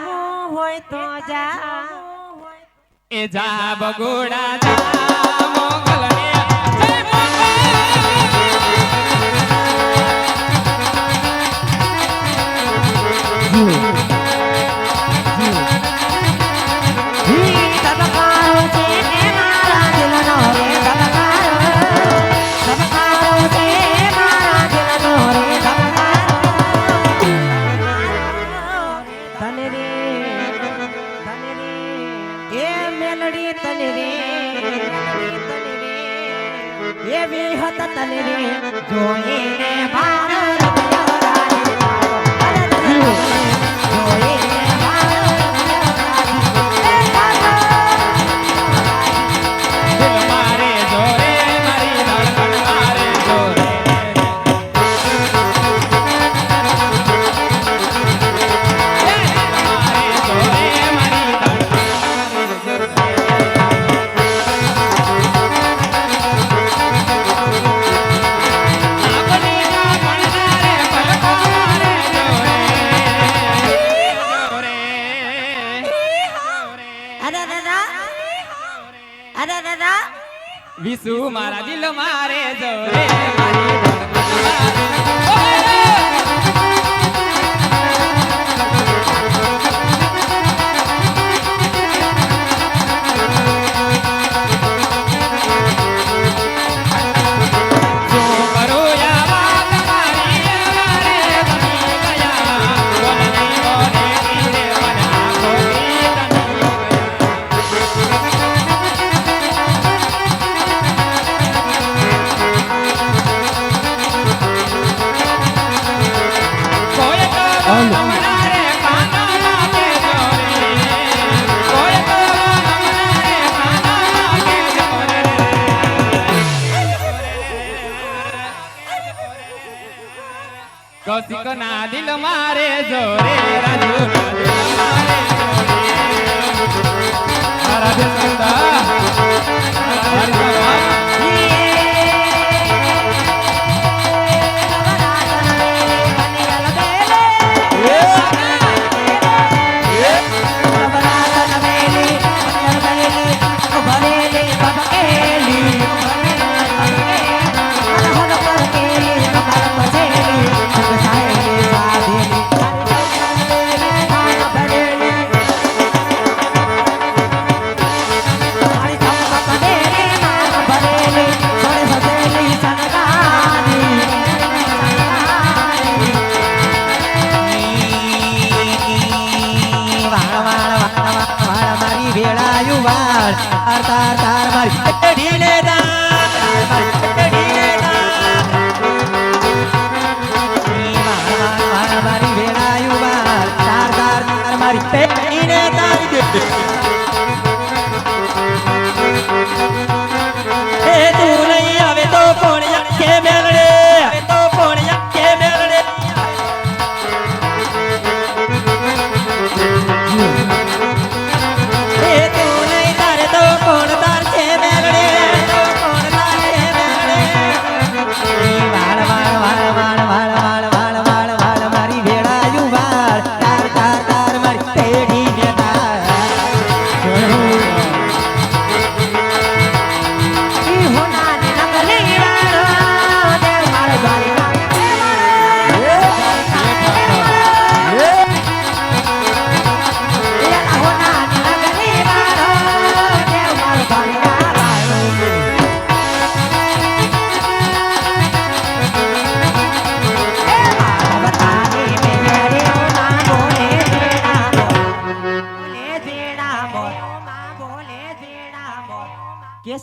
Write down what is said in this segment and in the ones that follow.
জামু হয়তো যা এ যাব গোড়া যা જોઈને ભા મારે જોડે મારી કૌશિકના દિલ મારે જોરે રાજુ મારે રાજુ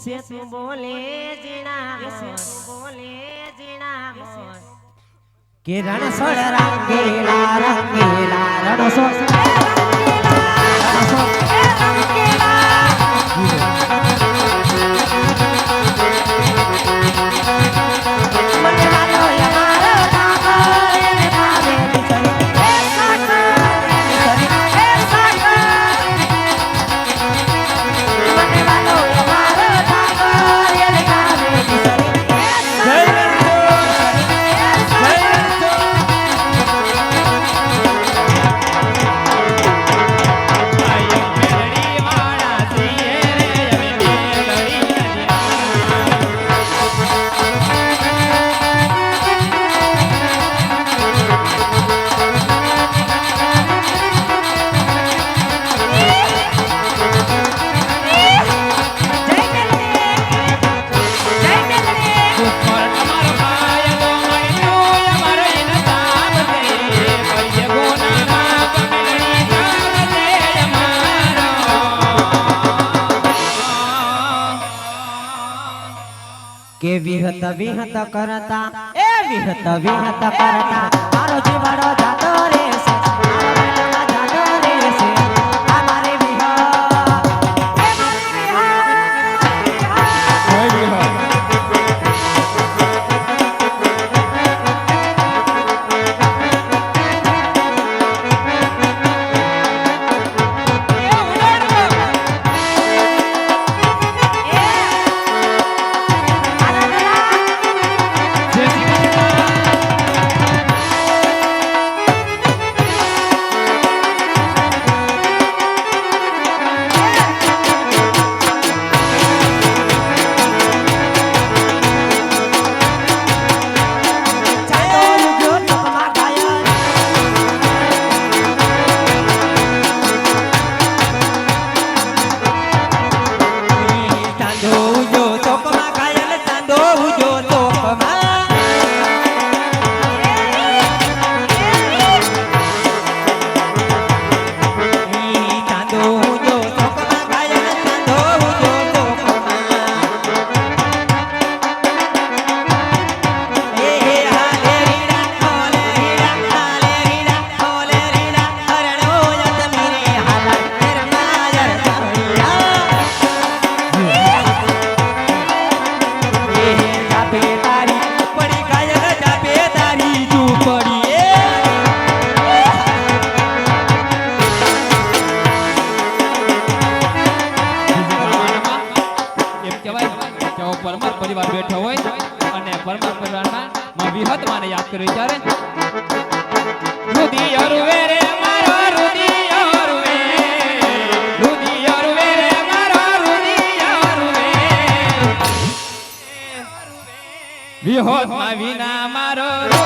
શેષ બોલે જીણા શેષ બોલે જીણા કે રણછોડ રંગીલા રંગીલા રણછોડ વિહત વિહત કરતા એ વિહત વિહત કરતા. મારો જીવાડો જાતો વિહોતમાં વિના મારો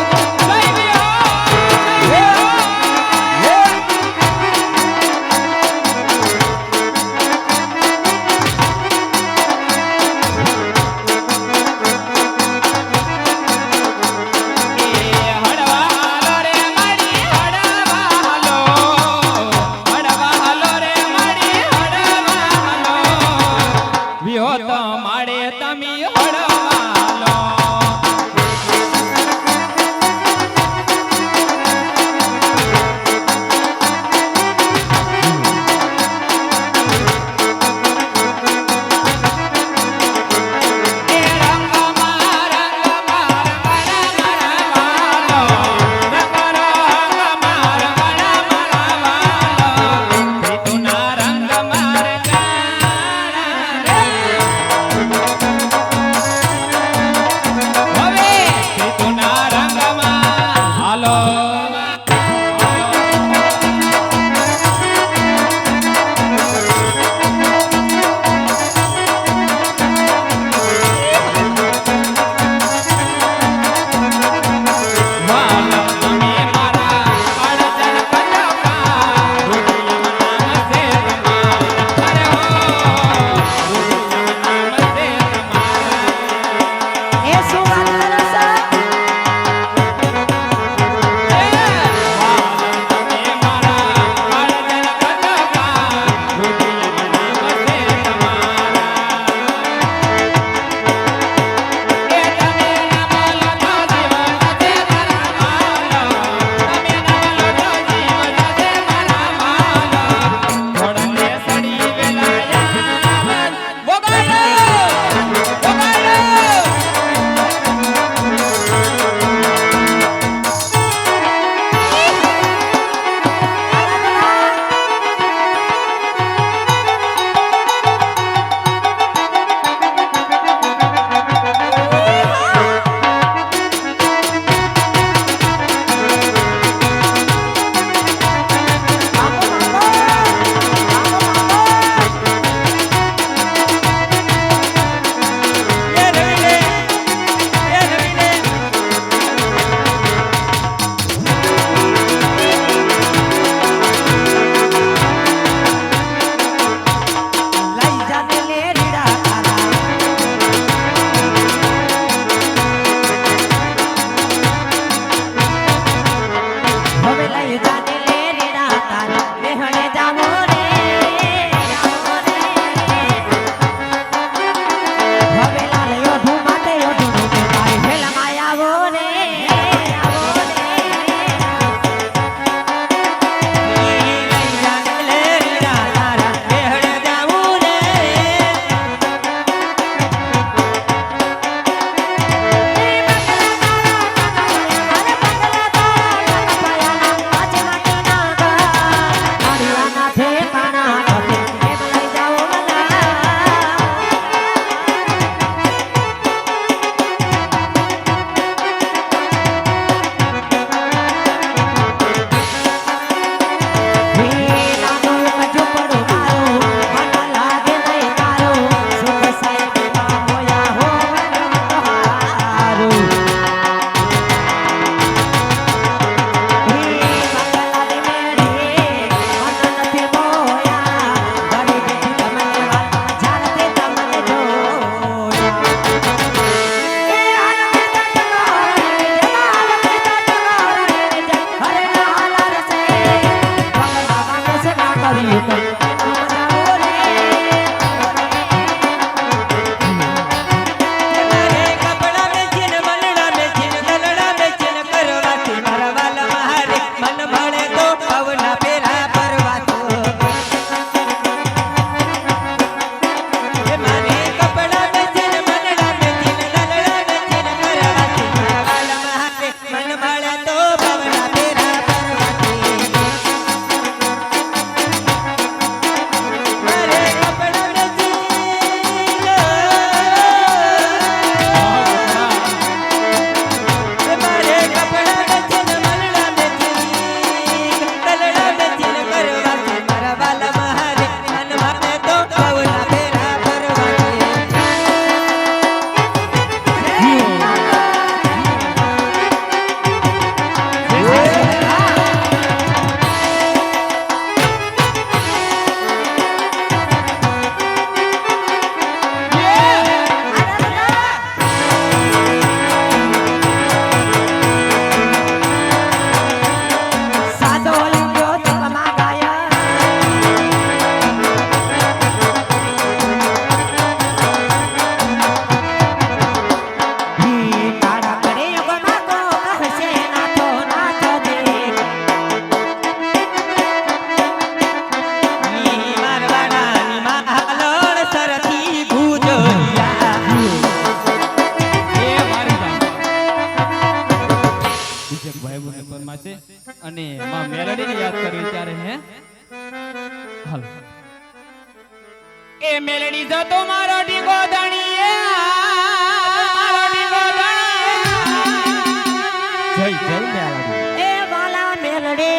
જય જય મેળાડી એ વાલા મેલડે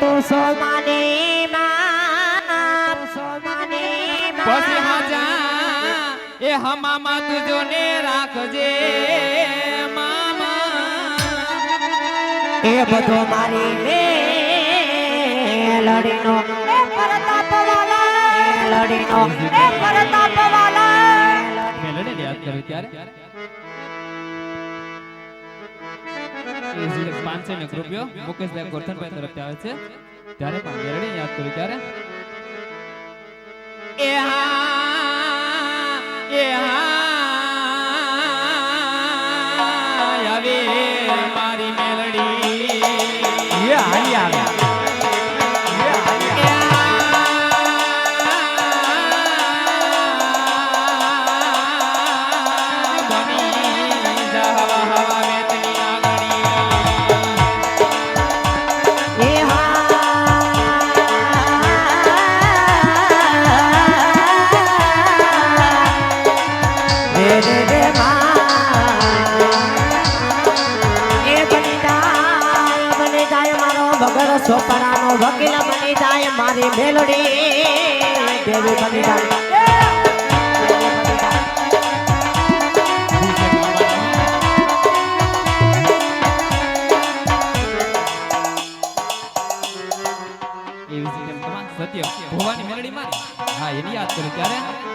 તું સોમાની માં સોમાની પછી હાજા એ હમામાં તુજો ને રાખજે મામા. એ બધો મારી મેલડીનો. એ પરતાપ વાલા મેલડીનો. એ પરતાપ વાલા મેલડીને યાદ કરવી ત્યારે? પાંચસો ને રૂપિયો મુકેશભાઈ ગોરધનભાઈ તરફથી આવે છે. ત્યારે પણ મેલડીને યાદ કરવી ત્યારે. એ હા એ હા ભોવાની મેળડી મારી. હા એની યાદ કરું ત્યારે.